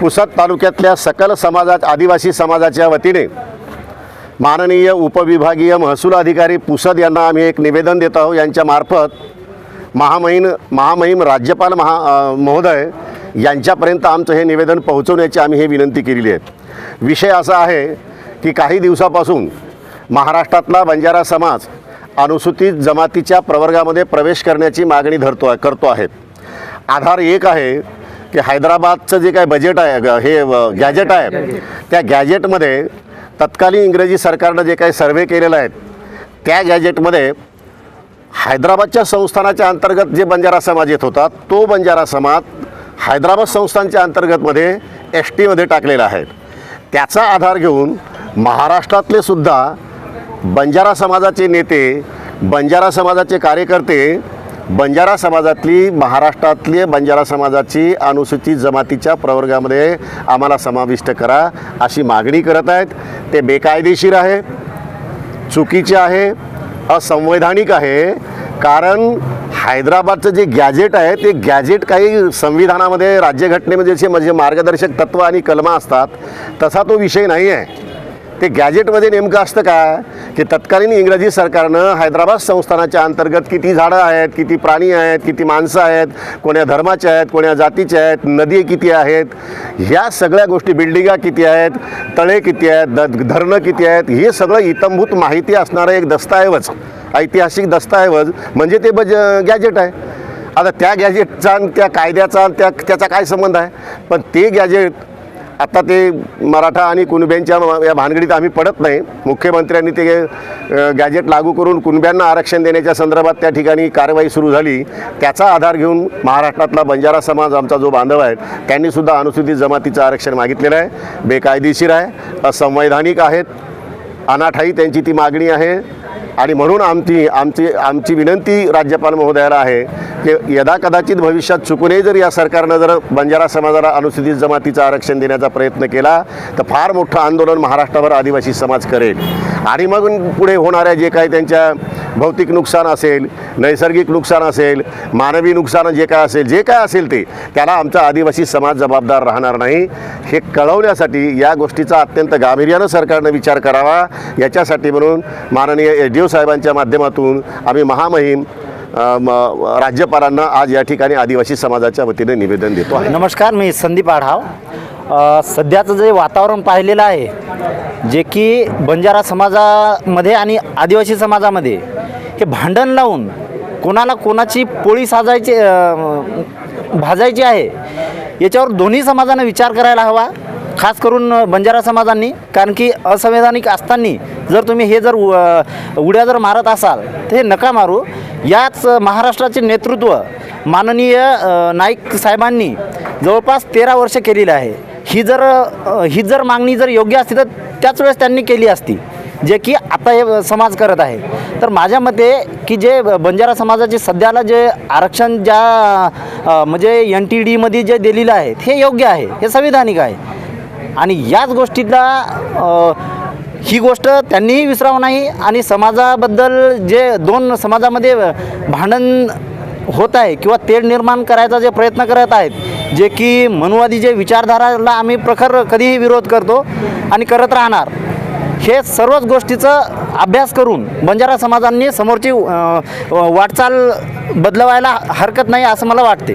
पुसद तालुक्यातल्या सकल समाजात आदिवासी समाजाच्या वतीने माननीय उपविभागीय महसूल अधिकारी पुसद यांना आम्ही एक निवेदन देत आहोत. यांच्या मार्फत महामहिम महामहिम राज्यपाल महा महोदय यांच्यापर्यंत आमचं हे निवेदन पोहोचवण्याची आम्ही हे विनंती केलेली आहे. विषय असा आहे की काही दिवसापासून महाराष्ट्रातला बंजारा समाज अनुसूचित जमातीच्या प्रवर्गामध्ये प्रवेश करण्याची मागणी धरतो आहे करतो आहे. आधार एक आहे की हैदराबादचं जे काय बजेट आहे हे गॅजेट आहे त्या गॅजेटमध्ये तत्कालीन इंग्रजी सरकारनं जे काही सर्वे केलेलं आहे त्या गॅजेटमध्ये हैदराबादच्या संस्थानाच्या अंतर्गत जे बंजारा समाज येत होता तो बंजारा समाज हैदराबाद संस्थानच्या अंतर्गतमध्ये एस टीमध्ये टाकलेला आहे. त्याचा आधार घेऊन महाराष्ट्रातले सुद्धा बंजारा समाजाचे नेते बंजारा समाजाचे कार्यकर्ते बंजारा समाजातली महाराष्ट्रातली बंजारा समाजाची अनुसूचित जमातीच्या प्रवर्गामध्ये आम्हाला समाविष्ट करा अशी मागणी करत आहेत. ते बेकायदेशीर आहे चुकीचे आहे असंवैधानिक आहे. कारण हैदराबादचं जे गॅजेट आहे ते गॅजेट काही संविधानामध्ये राज्यघटनेमध्ये जे म्हणजे मार्गदर्शक तत्त्व आणि कलमा असतात तसा तो विषय नाही आहे ते गॅजेटमध्ये नेमकं असतं काय की तत्कालीन इंग्रजी सरकारनं हैदराबाद संस्थानाच्या अंतर्गत किती झाडं आहेत किती प्राणी आहेत किती माणसं आहेत कोण्या धर्माचे आहेत कोण्या जातीचे आहेत नदी किती आहेत ह्या सगळ्या गोष्टी बिल्डिंगा किती आहेत तळे किती आहेत द धरणं किती आहेत हे सगळं इतंभूत माहिती असणारं एक दस्तऐवज ऐतिहासिक दस्तऐवज म्हणजे ते बज गॅजेट आहे. आता त्या गॅजेटचा आणि त्या कायद्याचा त्या त्याचा काय संबंध आहे? पण ते गॅजेट आता ते मराठा आणि कुणब्यांच्या म- या भानगडीत आम्ही पडत नाही. मुख्यमंत्र्यांनी ते गॅजेट लागू करून कुणब्यांना आरक्षण देण्याच्या संदर्भात त्या ठिकाणी कारवाई सुरू झाली. त्याचा आधार घेऊन महाराष्ट्रातला बंजारा समाज आमचा जो बांधव आहे त्यांनीसुद्धा अनुसूचित जमातीचं आरक्षण मागितलेलं आहे. बेकायदेशीर आहे असंवैधानिक आहेत अनाठाई त्यांची ती मागणी आहे. आणि म्हणून आमची आमची आमची विनंती राज्यपाल महोदयाला आहे की यदा कदाचित भविष्यात चुकूनही जर या सरकारनं जर बंजारा समाजाला अनुसूचित जमातीचं आरक्षण देण्याचा प्रयत्न केला तर फार मोठं आंदोलन महाराष्ट्रावर आदिवासी समाज करेल. आणि मग पुढे होणाऱ्या जे काही त्यांच्या भौतिक नुकसान असेल नैसर्गिक नुकसान असेल मानवी नुकसान जे काय असेल जे काय असेल ते त्याला आमचा आदिवासी समाज जबाबदार राहणार नाही. हे कळवण्यासाठी या गोष्टीचा अत्यंत गांभीर्यानं सरकारनं विचार करावा. याच्यासाठी म्हणून माननीय एस डी ओ साहेबांच्या माध्यमातून आम्ही महामहिम राज्यपालांना आज या ठिकाणी आदिवासी समाजाच्या वतीने निवेदन देतो आहे. नमस्कार मी संदीप आढाव. सध्याचं जे वातावरण पाहिलेलं आहे जे की बंजारा समाजामध्ये आणि आदिवासी समाजामध्ये हे भांडण लावून कोणाला कोणाची पोळी साजायची भाजायची आहे याच्यावर दोन्ही समाजानं विचार करायला हवा खास करून बंजारा समाजांनी कारण की असंवैधानिक असताना जर तुम्ही हे जर उ- उड्या जर मारत असाल तर हे नका मारू. याच महाराष्ट्राचे नेतृत्व माननीय नाईक साहेबांनी जवळपास तेरा वर्ष केलेलं आहे. ही जर ही जर मागणी जर योग्य असती तर त्याच वेळेस त्यांनी केली असती जे की आता हे समाज करत आहे. तर माझ्या मते की जे बंजारा समाजाचे सध्याला जे आरक्षण ज्या म्हणजे एन टी डीमध्ये जे दिलेलं आहे हे योग्य आहे हे संविधानिक आहे. आणि याच गोष्टीला ही गोष्ट त्यांनीही विसरावं नाही आणि समाजाबद्दल जे दोन समाजामध्ये भांडण होत आहे किंवा तेढ निर्माण करायचा जे प्रयत्न करत आहेत जे की मनुवादी जे विचारधाराला आम्ही प्रखर कधीही विरोध करतो आणि करत राहणार हे सर्वच गोष्टीचं अभ्यास करून बंजारा समाजांनी समोरची वाटचाल बदलवायला हरकत नाही असं मला वाटते.